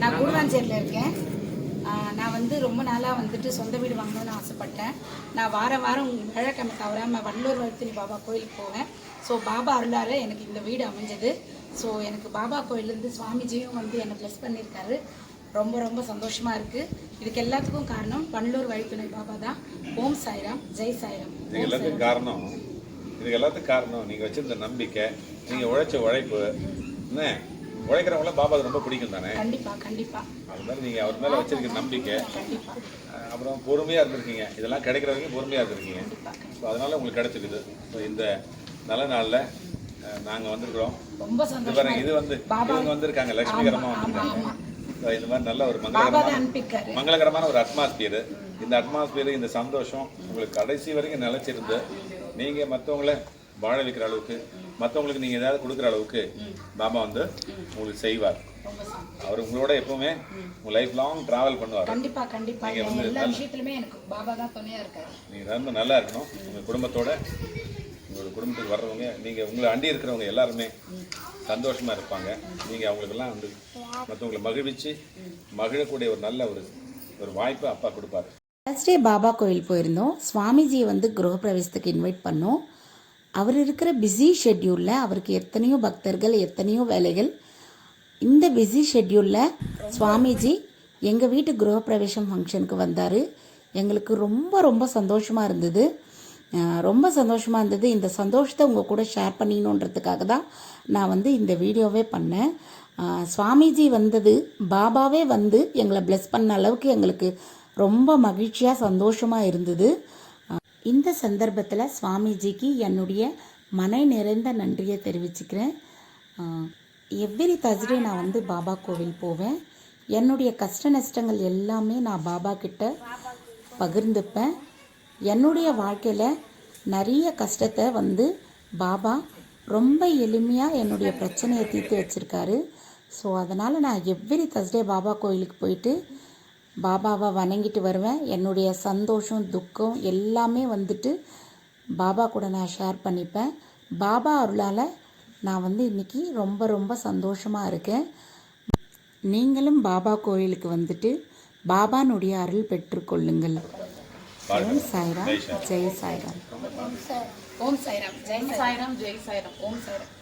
நான் கூடுவாஞ்சேரியில் இருக்கேன். நான் வந்து ரொம்ப நாளாக வந்துட்டு சொந்த வீடு வாங்கணும்னு ஆசைப்பட்டேன். நான் வார வாரம் விழக்கிழமை தவறாமல் வள்ளூர் வளர்த்தினி பாபா கோயிலுக்கு போவேன். ஸோ பாபா அருளால் எனக்கு இந்த வீடு அமைஞ்சது. ஸோ எனக்கு பாபா கோயிலேருந்து சுவாமிஜியும் வந்து என்னை ப்ளஸ் பண்ணியிருக்காரு. ரொம்ப ரொம்ப சந்தோஷமாக இருக்குது இதுக்கு எல்லாத்துக்கும் காரணம் வள்ளூர் வழித்துணை பாபா தான். ஓம் சாய்ராம் ஜெய் சாய்ராம். இதுக்கு எல்லாத்துக்கும் காரணம் இதுக்கு எல்லாத்துக்கும் காரணம் நீங்கள் வச்சிருந்த நம்பிக்கை நீங்கள் உழைச்ச உழைப்பு என்ன? உழைக்கிறவங்கள பாபாவுக்கு ரொம்ப பிடிக்கும் தானே? கண்டிப்பாக கண்டிப்பாக அது மாதிரி நீங்கள் அவர் மேலே வச்சிருக்க நம்பிக்கை. அப்புறம் பொறுமையாக இருந்திருக்கீங்க. இதெல்லாம் கிடைக்கிற வரைக்கும் பொறுமையாக இருந்திருக்கீங்க. ஸோ அதனால உங்களுக்கு கிடைச்சிருக்குது. ஸோ இந்த நல்ல நாளில் நாங்கள் வந்திருக்கிறோம். ரொம்ப இது சந்தோஷமா பாருங்க இது வந்து இவங்க வந்திருக்காங்க லட்சுமிகரமாக வந்திருக்காங்க. இந்த மாதிரி நல்ல ஒரு பாபா மங்களகரமான மங்களகரமான ஒரு அட்மாஸ்பியர் இந்த அட்மாஸ்பியர் இந்த சந்தோஷம் உங்களுக்கு கடைசி வரைக்கும் நிலைச்சிருந்து நீங்க மற்றவங்கள வாழ வைக்கிற அளவுக்கு மற்றவங்களுக்கு நீங்க ஏதாவது கொடுக்குற அளவுக்கு பாபா வந்து உங்களுக்கு செய்வார். அவர் உங்களோட எப்பவுமே உங்க லைஃப் லாங் டிராவல் பண்ணுவார். கண்டிப்பா கண்டிப்பா. நீங்க வந்து எல்லா விஷயத்துலயுமே எனக்கு பாபா தான் துணையா இருக்காரு. நீங்க ரொம்ப நல்லா இருக்கணும். உங்க குடும்பத்தோட உங்களோட குடும்பத்துக்கு வர்றவங்க நீங்க உங்களை அண்டி இருக்கிறவங்க எல்லாருமே சந்தோஷமா இருப்பாங்க. நீங்க அவங்களுக்கெல்லாம் வந்து மற்றவங்களை மகிழ்விச்சு மகிழக்கூடிய ஒரு நல்ல ஒரு ஒரு வாய்ப்பை அப்பா கொடுப்பாரு. தேர்ஸ்டே பாபா கோயில் போயிருந்தோம். சுவாமிஜியை வந்து கிரகப்பிரவேசத்துக்கு இன்வைட் பண்ணோம். அவர் இருக்கிற பிஸி ஷெட்யூலில் அவருக்கு எத்தனையோ பக்தர்கள் எத்தனையோ வேலைகள். இந்த பிஸி ஷெட்யூலில் சுவாமிஜி எங்கள் வீட்டு கிரகப்பிரவேசம் ஃபங்க்ஷனுக்கு வந்தார். எங்களுக்கு ரொம்ப ரொம்ப சந்தோஷமாக இருந்தது. ரொம்ப சந்தோஷமாக இருந்தது. இந்த சந்தோஷத்தை உங்கள் கூட ஷேர் பண்ணிக்கணுன்றதுக்காக தான் நான் வந்து இந்த வீடியோவே பண்ணேன். சுவாமிஜி வந்தது பாபாவே வந்து எங்களை ப்ளெஸ் பண்ண அளவுக்கு எங்களுக்கு ரொம்ப மகிழ்ச்சியாக சந்தோஷமாக இருந்தது. இந்த சந்தர்ப்பத்தில் சுவாமிஜிக்கு என்னுடைய மனை நிறைந்த நன்றியை தெரிவிச்சுக்கிறேன். எவ்ரி தர்ஸ்டே நான் வந்து பாபா கோவில் போவேன். என்னுடைய கஷ்ட நஷ்டங்கள் எல்லாமே நான் பாபா கிட்ட பகிர்ந்துப்பேன். என்னுடைய வாழ்க்கையில் நிறைய கஷ்டத்தை வந்து பாபா ரொம்ப எளிமையாக என்னுடைய பிரச்சனையை தீர்த்து வச்சுருக்காரு. ஸோ அதனால் நான் எவ்ரி தர்ஸ்டே பாபா கோயிலுக்கு போயிட்டு பாபாவை வணங்கிட்டு வருவேன். என்னுடைய சந்தோஷம் துக்கம் எல்லாமே வந்துட்டு பாபா கூட நான் ஷேர் பண்ணிப்பேன். பாபா அருளால் நான் வந்து இன்றைக்கி ரொம்ப ரொம்ப சந்தோஷமாக இருக்கேன். நீங்களும் பாபா கோயிலுக்கு வந்துட்டு பாபானுடைய அருள் பெற்றுக்கொள்ளுங்கள் ஓம் சாய்ராம். ஜெய் சாய்ராம். ஓம் சாய்ராம். ஜெய் சாய்ராம். ஜெய் சாய்ராம். ஓம் சாய்ராம்.